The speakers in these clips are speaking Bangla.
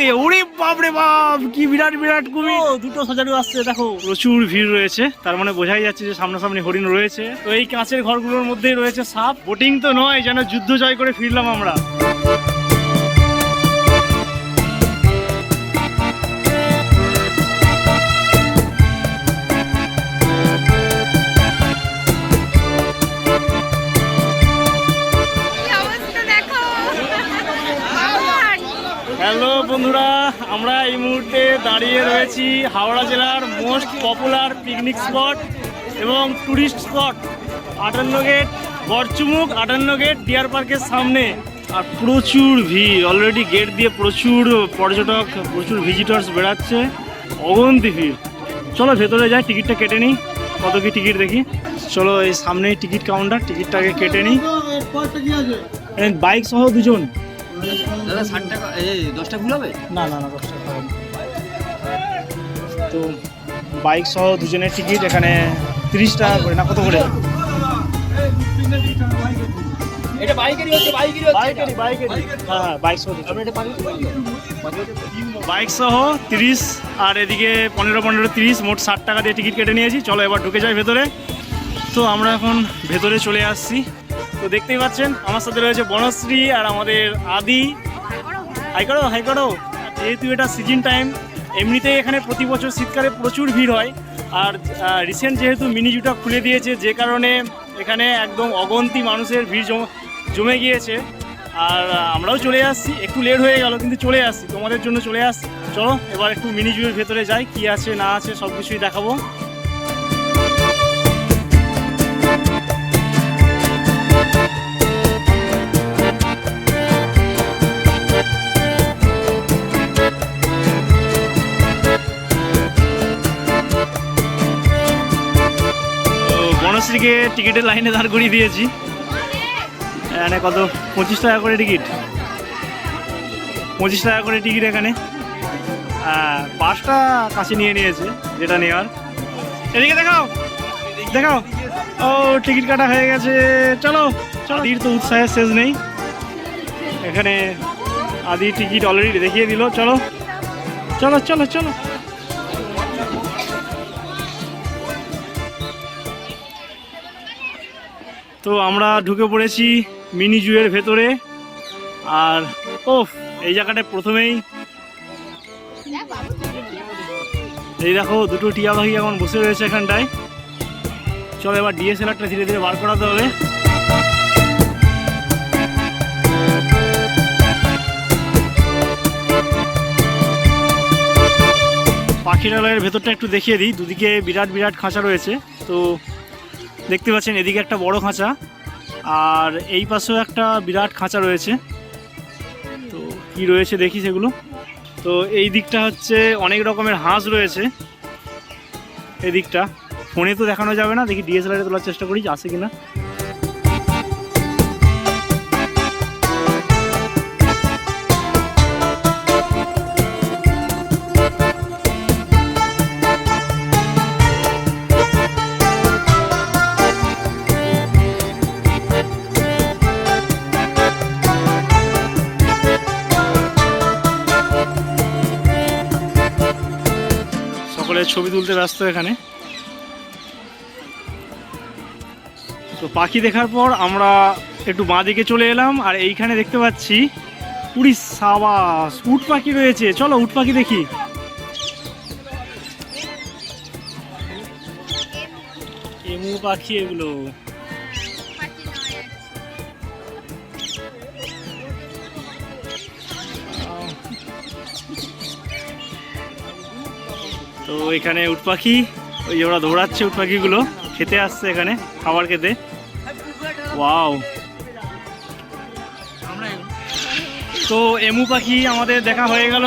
দেখতে। ওরে বাপ রে বাপ কি বিরাট বিরাট কুমির। দুটো সজারু আসছে দেখো। প্রচুর ভিড় রয়েছে। তার মানে বোঝাই যাচ্ছে যে সামনাসামনি হরিণ রয়েছে। তো এই কাঁচের ঘরগুলোর মধ্যেই রয়েছে সাপ। বোটিং তো নয় যেন যুদ্ধ জয় করে ফিরলাম আমরা। বন্ধুরা আমরা এই মুহূর্তে দাঁড়িয়ে রয়েছি হাওড়া জেলার মোস্ট পপুলার পিকনিক স্পট এবং টুরিস্ট স্পট আটান্ন গেট বরচুমুক আটান্ন গেট ডিয়ার পার্কের সামনে। আর প্রচুর ভিড় অলরেডি গেট দিয়ে প্রচুর পর্যটক প্রচুর ভিজিটার্স বেড়াচ্ছে অগন্তি ভিড়। চলো ভেতরে যাই টিকিটটা কেটে নিই। কত কি টিকিট দেখি? চলো এই সামনেই টিকিট কাউন্টার টিকিটটাকে কেটে নিই। বাইক সহ দুজন। দাদা ষাট টাকা এই দশটা ফুল হবে? না না না দশ টাকা তো বাইক সহ দুজনের টিকিট এখানে তিরিশ টাকা করে না কত করে? এটা বাইকেরই হচ্ছে বাইকেরই বাইকেরই বাইকেরই। হ্যাঁ হ্যাঁ বাইক সহ আপনি এটা পাঠিয়ে বাইক সহ তিরিশ আর এদিকে পনেরো পনেরো তিরিশ মোট ষাট টাকা দিয়ে টিকিট কেটে নিয়েছি। চলো এবার ঢুকে যাই ভেতরে। তো আমরা এখন ভেতরে চলে আসছি। তো দেখতেই পাচ্ছেন, আমার সাথে রয়েছে বনশ্রী আর আমাদের আদি। হাই করো হাই করো। যেহেতু এটা সিজন টাইম এমনিতেই এখানে প্রতি বছর শীতকালে প্রচুর ভিড় হয়। আর রিসেন্ট যেহেতু মিনি জুটা খুলে দিয়েছে, যে কারণে এখানে একদম অগন্তি মানুষের ভিড় জম- গিয়েছে। আর আমরাও চলে আসছি। একটু লেট হয়ে গেল, কিন্তু চলে আসছি। তোমাদের জন্য চলে আসছি। চলো, এবার একটু মিনি জুয়ের ভেতরে যাই, কি আছে, না আছে সব কিছুই দেখাবো। বনশ্রীকে টিকিটের লাইনে দাঁড় করিয়ে দিয়েছি। এখানে কত? পঁচিশ টাকা করে টিকিট। পঁচিশ টাকা করে টিকিট এখানে। পাঁচটা কাছে নিয়ে নিয়েছে, যেটা নেওয়ার। এদিকে দেখাও। দেখাও। ও, টিকিট কাটা হয়ে গেছে। চলো চলো। আদির তো উৎসাহের শেষ নেই। এখানে আদি টিকিট অলরেডি দেখিয়ে দিল। চলো। চলো চলো চলো। তো আমরা ঢুকে পড়েছি মিনি জুয়ের ভেতরে। আর ও এই জায়গাটায় প্রথমেই। এই দেখো, দুটো টিয়া পাখি এখন বসে রয়েছে এখানটায়। চলো এবার ডিএসএলআরটা ধীরে ধীরে বার করাতে হবে। পাখিরালয়ের ভেতরটা একটু দেখিয়ে দিই। দুদিকে বিরাট বিরাট খাঁচা রয়েছে। তো দেখতে পাচ্ছেন, এদিকে একটা বড় খাঁচা আর এই পাশেও একটা বিরাট খাঁচা রয়েছে। তো কি রয়েছে দেখি সেগুলো। তো এই দিকটা হচ্ছে অনেক রকমের হাঁস রয়েছে। এদিকটা ফোনে তো দেখানো যাবে না, দেখি ডিএসএলআরে তোলার চেষ্টা করি আসে কিনা। ছবি তুলতে ব্যস্ত এখানে। তো পাখি দেখার পর আমরা একটু বাঁ দিকে চলে এলাম, আর এইখানে দেখতে পাচ্ছি পুরি সাবাস। উট পাখি রয়েছে। চলো উট পাখি দেখি। এমু পাখি এগুলো। তো এখানে উট পাখি, ওই ওরা দৌড়াচ্ছে উট পাখিগুলো, খেতে আসছে এখানে, খাবার খেতে। ওয়াও তো এমু পাখি আমাদের দেখা হয়ে গেল,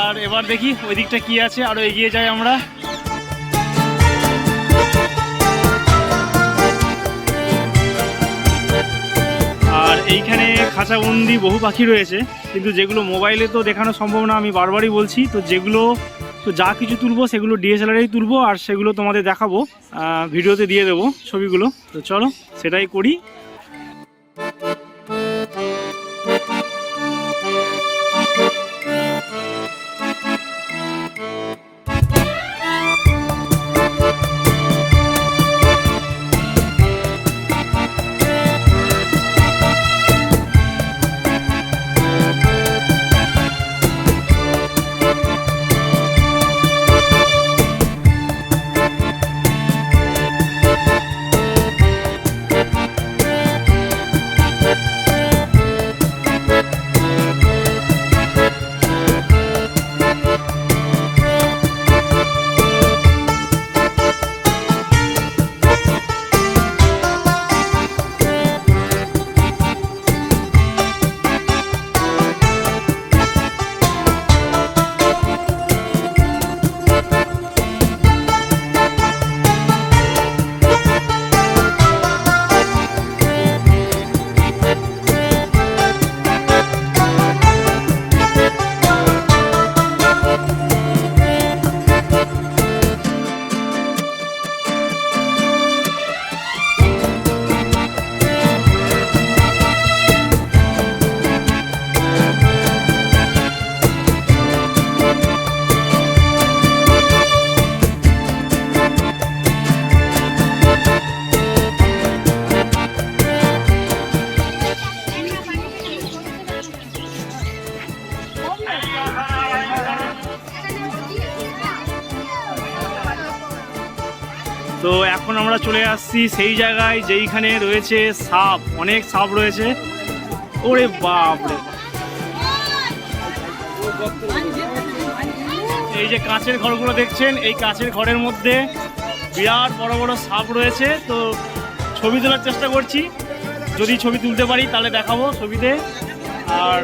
আর এবার দেখি ওই দিকটা কি আছে আরও এগিয়ে যাই আমরা। আর এইখানে খাঁচাবন্দি বহু পাখি রয়েছে, কিন্তু যেগুলো মোবাইলে তো দেখানো সম্ভব না, আমি বারবারই বলছি, তো যেগুলো তো যা কিছু তুলবো সেগুলো ডিএসএলআরেই তুলবো আর সেগুলো তোমাদের দেখাবো ভিডিওতে দিয়ে দেবো ছবিগুলো। তো চলো সেটাই করি। তো এখন আমরা চলে আসছি সেই জায়গায় যেইখানে রয়েছে সাপ, অনেক সাপ রয়েছে। ওরে বাপ রে এই যে কাঁচের ঘরগুলো দেখছেন, এই কাঁচের ঘরের মধ্যে বিরাট বড় বড় সাপ রয়েছে। তো ছবি তোলার চেষ্টা করছি। যদি ছবি তুলতে পারি তাহলে দেখাবো ছবিতে। আর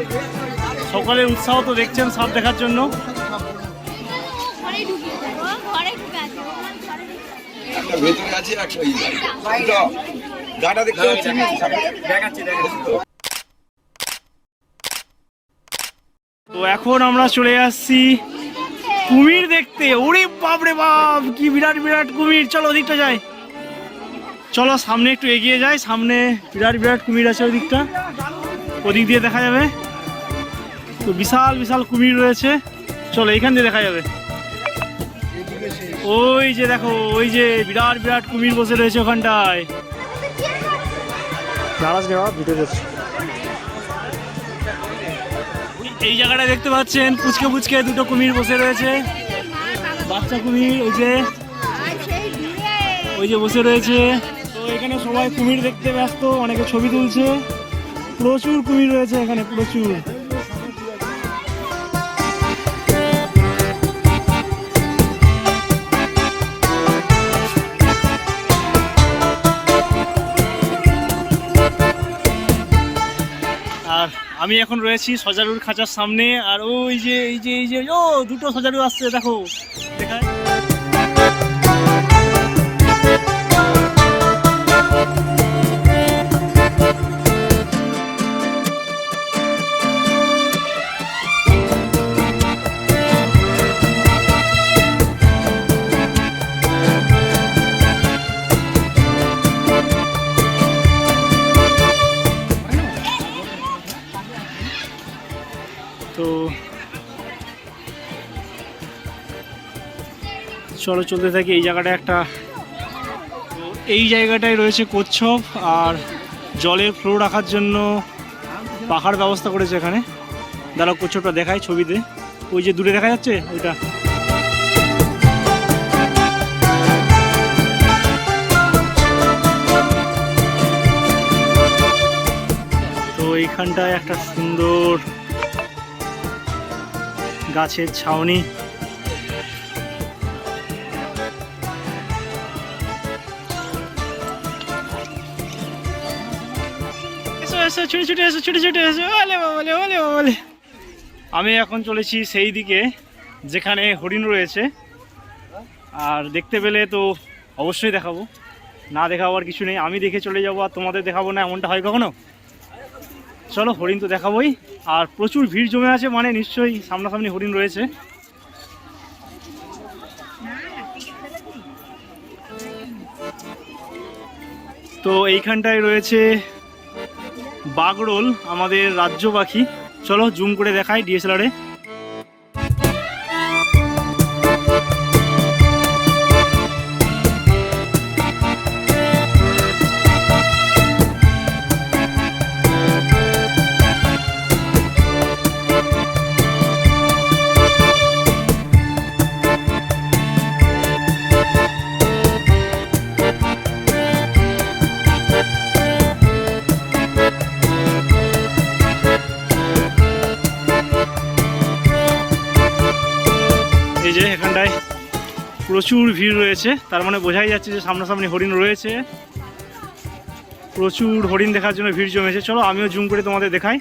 সকালের উৎসাহ তো দেখছেন সাপ দেখার জন্য। একটা ভেতরে আছে একটা। দেখতে পাচ্ছি দেখাচ্ছি দেখাচ্ছি। তো এখন আমরা চলে আসছি কুমির দেখতে। ওরে বাপ রে বাপ কি বিরাট বিরাট কুমির। চলো ওদিকটা যাই। চলো সামনে একটু এগিয়ে যাই। সামনে বিরাট বিরাট কুমির আছে ওদিকটা। ওদিক দিয়ে দেখা যাবে। তো বিশাল বিশাল কুমির রয়েছে। চলো এইখান দিয়ে দেখা যাবে। ওই যে দেখো ওই যে বিরাট বিরাট কুমির বসে রয়েছে ওখানটায়। নারাজ নেওয়া ভিডিও করছি এই জায়গাটা দেখতে পাচ্ছেন পুচকে পুচকে দুটো কুমির বসে রয়েছে। বাচ্চা কুমির ওই যে ওই যে বসে রয়েছে। তো এখানে সবাই কুমির দেখতে ব্যস্ত অনেকে ছবি তুলছে। প্রচুর কুমির রয়েছে এখানে প্রচুর। আমি এখন রয়েছি সজারুর খাঁচার সামনে, আর ওই যে, এই যে এই যে, ও, দুটো সজারু আসছে, দেখো। দেখায়। চলো চলতে থাকি, এই জায়গাটা একটা, এই জায়গাটায় রয়েছে কচ্ছপ, আর জলের ফ্লো রাখার জন্য পাখার ব্যবস্থা করেছে এখানে। দাঁড়াও, কচ্ছপটা দেখায় ছবিতে। ওই যে দূরে দেখা যাচ্ছে? ওইটা। তো এইখানটায় একটা সুন্দর গাছের ছাউনি। এসো, ছুটে ছুটে এসো, ছুটে ছুটে এসো। ওলে ওলে আমি এখন চলেছি সেই দিকে, যেখানে হরিণ রয়েছে। আর দেখতে পেলে তো অবশ্যই দেখাবো। না দেখাবো আর কিছু নেই, আমি দেখে চলে যাব আর তোমাদের দেখাবো না, এমনটা হয় কখনো? চলো, হরিণ তো দেখাবোই। আর প্রচুর ভিড় জমে আছে মানে নিশ্চয়ই সামনাসামনি হরিণ রয়েছে। তো এইখানটায় রয়েছে বাগরোল আমাদের রাজ্য পাখি। চলো জুম করে দেখাই ডিএসএলআরে প্রচুর ভিড় রয়েছে। তার মানে বোঝাই যাচ্ছে যে সামনাসামনি হরিণ রয়েছে। প্রচুর হরিণ দেখার জন্য ভিড় জমেছে। চলো আমিও জুম করে তোমাদের দেখাই।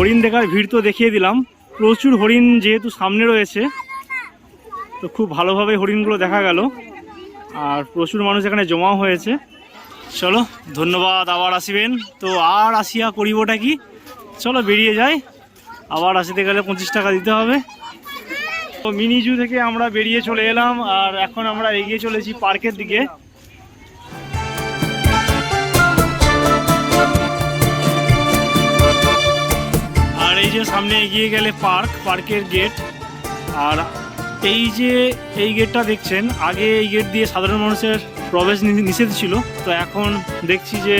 হরিণ দেখার ভিড় তো দেখিয়ে দিলাম। প্রচুর হরিণ যেহেতু সামনে রয়েছে, তো খুব ভালোভাবে হরিণগুলো দেখা গেল। আর প্রচুর মানুষ এখানে জমাও হয়েছে। চলো, ধন্যবাদ, আবার আসিবেন। তো আর আসিয়া করিবটা কি? চলো বেরিয়ে যাই। আবার আসিতে গেলে পঁচিশ টাকা দিতে হবে। তো মিনিজু থেকে আমরা বেরিয়ে চলে এলাম, আর এখন আমরা এগিয়ে চলেছি পার্কের দিকে। এই যে সামনে এগিয়ে গেলে পার্ক, পার্কের গেট। আর এই যে এই গেটটা দেখছেন, আগে এই গেট দিয়ে সাধারণ মানুষের প্রবেশ নিষেধ ছিল। তো এখন দেখছি যে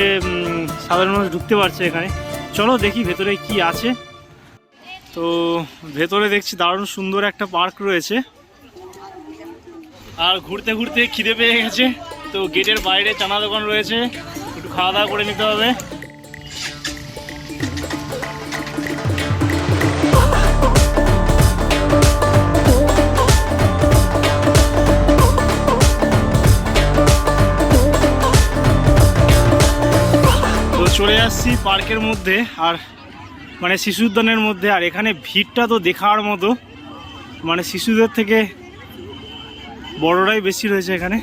সাধারণ মানুষ ঢুকতে পারছে এখানে। চলো দেখি ভেতরে কি আছে। তো ভেতরে দেখছি দারুণ সুন্দর একটা পার্ক রয়েছে। আর ঘুরতে ঘুরতে খিদে পেয়ে গেছে। তো গেটের বাইরে চানা দোকান রয়েছে। একটু খাওয়া দাওয়া করে নিতে হবে। চলে আসছি পার্কের মধ্যে আর মানে শিশু উদ্যানের মধ্যে, আর এখানে ভিড়টা তো দেখার মতো। মানে শিশুদের থেকে বড়রাই বেশি রয়েছে এখানে।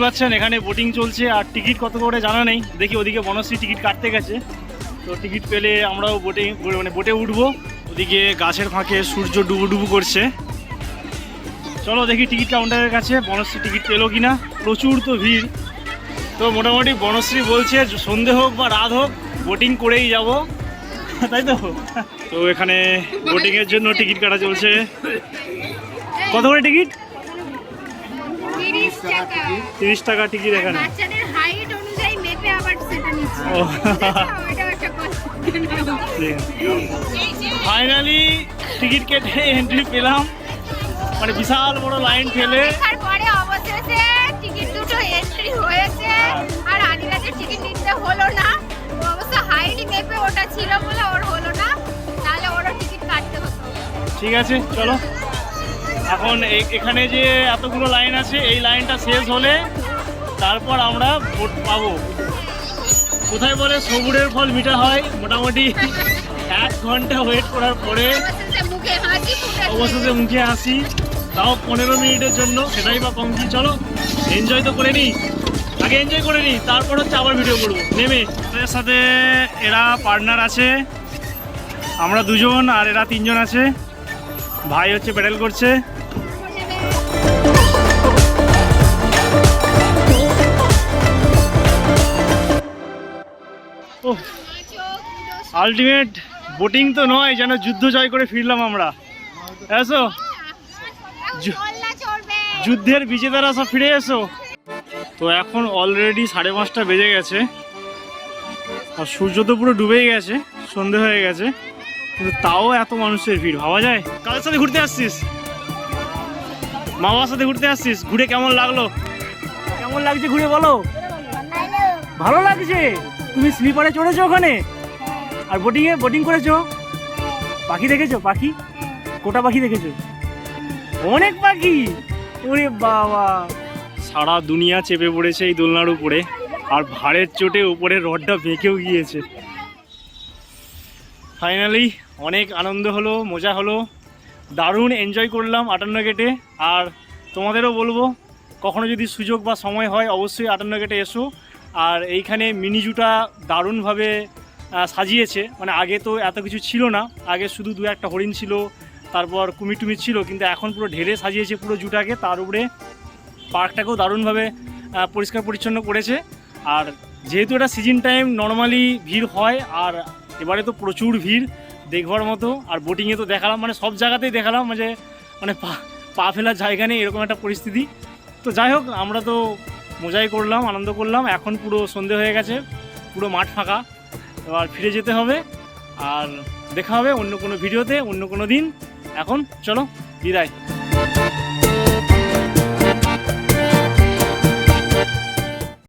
দেখতেই পাচ্ছেন, এখানে বোটিং চলছে। আর টিকিট কত করে জানা নেই। দেখি ওদিকে বনশ্রী টিকিট কাটতে গেছে। তো টিকিট পেলে আমরাও বোটে মানে বোটে উঠবো। ওদিকে গাছের ফাঁকে সূর্য ডুবু ডুবু করছে। চলো দেখি টিকিট কাউন্টারের কাছে, বনশ্রী টিকিট পেল কিনা। প্রচুর তো ভিড়। তো মোটামুটি বনশ্রী বলছে, সন্ধে হোক বা রাত হোক বোটিং করেই যাব। তাই তো? তো এখানে বোটিংয়ের জন্য টিকিট কাটা চলছে। কত করে টিকিট টাকা তিরিশ টাকা। টিকিট এখানে। বাচ্চাদের হাইট অনুযায়ী মেপে আবার সেটা নিচ্ছে। ফাইনালি টিকিট কেটে এন্ট্রি পেলাম। মানে বিশাল বড় লাইন ফেলে। পরে অবশেষে টিকিট দুটো এন্ট্রি হয়েছে। আর আনিরাজের টিকিট নিতে হলো না। ও অবশ্য হাইডি মেপে ওটা ছিল বলে ওর হলো না। তাহলে ওরও টিকিট কাটতে হতো। ঠিক আছে চলো। এখন এখানে যে এতগুলো লাইন আছে, এই লাইনটা শেষ হলে তারপর আমরা ভোট পাবো। কোথায় বলে? সবুরের ফল মিঠা হয়। মোটামুটি এক ঘণ্টা ওয়েট করার পরে অবশেষে মুখে হাসি। তাও পনেরো মিনিটের জন্য, সেটাই বা কম কি? চলো এনজয় তো করে নিই। আগে এনজয় করে নিই, তারপর হচ্ছে আবার ভিডিও করব। নেমে। এদের সাথে এরা পার্টনার আছে। আমরা দুজন আর এরা তিনজন আছে। ভাই হচ্ছে প্যাডেল করছে। আলটিমেট বোটিং তো নয়, যেন যুদ্ধ জয় করে ফিরলাম আমরা। এসো। যুদ্ধের বিজেতারা সব ফিরে এসো। তো এখন অলরেডি সাড়ে পাঁচটা বেজে গেছে। আর সূর্য তো পুরো ডুবেই গেছে, সন্ধে হয়ে গেছে। কিন্তু তাও এত মানুষের ভিড়, ভাবা যায়? কাদের সাথে ঘুরতে আসছিস? মা বাবার সাথে ঘুরতে আসছিস? ঘুরে কেমন লাগল? কেমন লাগছে ঘুরে বলো? ভালো লাগছে। তুমি স্লিপারে চড়েছো ওখানে? আর বোটিংয়ে বোটিং করেছ? পাখি দেখেছ? পাখি? কোটা পাখি দেখেছ? অনেক পাখি! ওরে বাবা! সারা দুনিয়া চেপে পড়েছে এই দোলনার উপরে আর ভাড়ের চোটে উপরে রডটা বেঁকেও গিয়েছে। ফাইনালি অনেক আনন্দ হলো মজা হলো। দারুণ এনজয় করলাম আটান্ন গেটে আর তোমাদেরও বলব কখনো যদি সুযোগ বা সময় হয় অবশ্যই আটান্ন গেটে এসো। আর এইখানে মিনি জুটা দারুণভাবে সাজিয়েছে। মানে আগে তো এত কিছু ছিল না। আগে শুধু দু একটা হরিণ ছিল, তারপর কুমির টুমির ছিল, কিন্তু এখন পুরো ঢেলে সাজিয়েছে পুরো জুটাকে। তার উপরে পার্কটাকেও দারুণভাবে পরিষ্কার পরিচ্ছন্ন করেছে। আর যেহেতু এটা সিজন টাইম, নর্মালি ভিড় হয়, আর এবারে তো প্রচুর ভিড় দেখবার মতো। আর বোটিংয়ে তো দেখালাম মানে সব জায়গাতেই দেখালাম যে মানে পা পা ফেলার জায়গা নেই, এরকম একটা পরিস্থিতি। তো যাই হোক, আমরা তো মজাই করলাম, আনন্দ করলাম। এখন পুরো সন্ধে হয়ে গেছে, পুরো মাঠ ফাঁকা। এবার ফিরে যেতে হবে, আর দেখা হবে অন্য কোনো ভিডিওতে, অন্য কোনো দিন। এখন চলো, বিদায়।